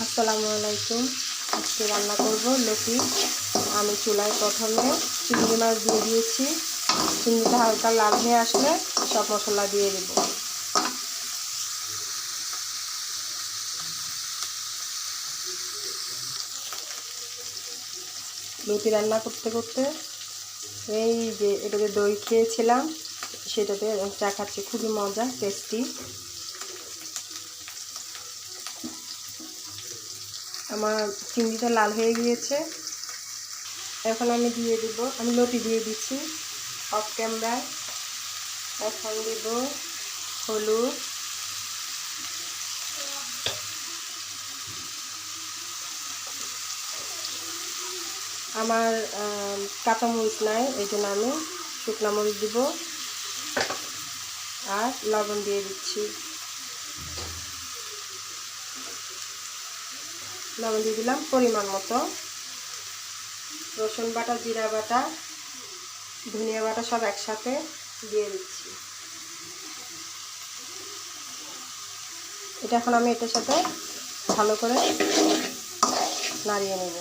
আসসালামু আলাইকুম। আজকে রান্না করব লতি আমি চুলায় প্রথমে চিংড়ি মাছ দিয়ে দিয়েছি। চিংড়িটা হালকা লাল হয়ে আসলে সব মশলা দিয়ে দেব। লতি রান্না করতে করতে এই যে এটাতে দই খেয়েছিলাম, সেটাতে চা খাচ্ছি, খুবই মজা টেস্টি আমার চিংড়িটা লাল হয়ে গিয়েছে। এখন আমি দিয়ে দিব আমি লতি দিয়ে দিচ্ছি। অফ ক্যামেরায় এখন দিব হলুদ। আমার আম, কাঁচামরিচ নাই এই জন্য আমি শুকনো মরিচ দিব। আর লবণ দিয়ে দিচ্ছি। লবণ দিয়ে দিলাম পরিমাণ মতো। রসুন বাটা, জিরা বাটা, ধনিয়া বাটা সব একসাথে দিয়ে দিচ্ছি। এটা এখন আমি এটার সাথে ভালো করে নাড়িয়ে নেব।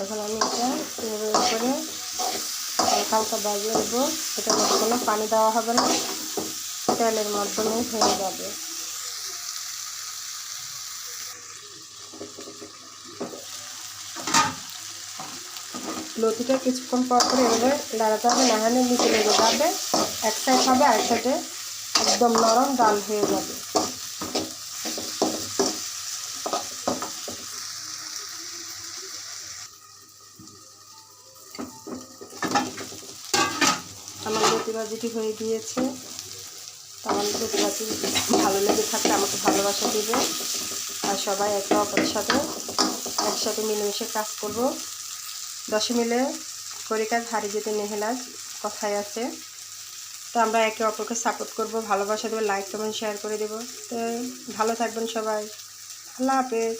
এখন আমি এটা করে হালকা হালকা দেবো এটার মধ্যে কোনো পানি দেওয়া হবে না। তেলের মাধ্যমে হয়ে যাবে। লতিটা কিছুক্ষণ পর করে এভাবে দাঁড়াতে হবে নাহানে নিচে লেগে যাবে। এক সাইড হবে এক সাইডে একদম নরম ডাল হয়ে যাবে। আমার লতি ভাজিটি হয়ে গিয়েছে। আমার লতি ভাজি ভালো লেগে থাকলে আমাকে ভালোবাসা দেবে। আর সবাই একে অপরের সাথে একসাথে মিলেমিশে কাজ করব। দশে মিলে করি কাজ হারি যেতে নেহেলাজ কথায় আছে। তো আমরা একে অপরকে সাপোর্ট করব, ভালোবাসা দেবো লাইক কমেন্ট শেয়ার করে দেবো। তো ভালো থাকবেন সবাই। আল্লাহ হাফেজ।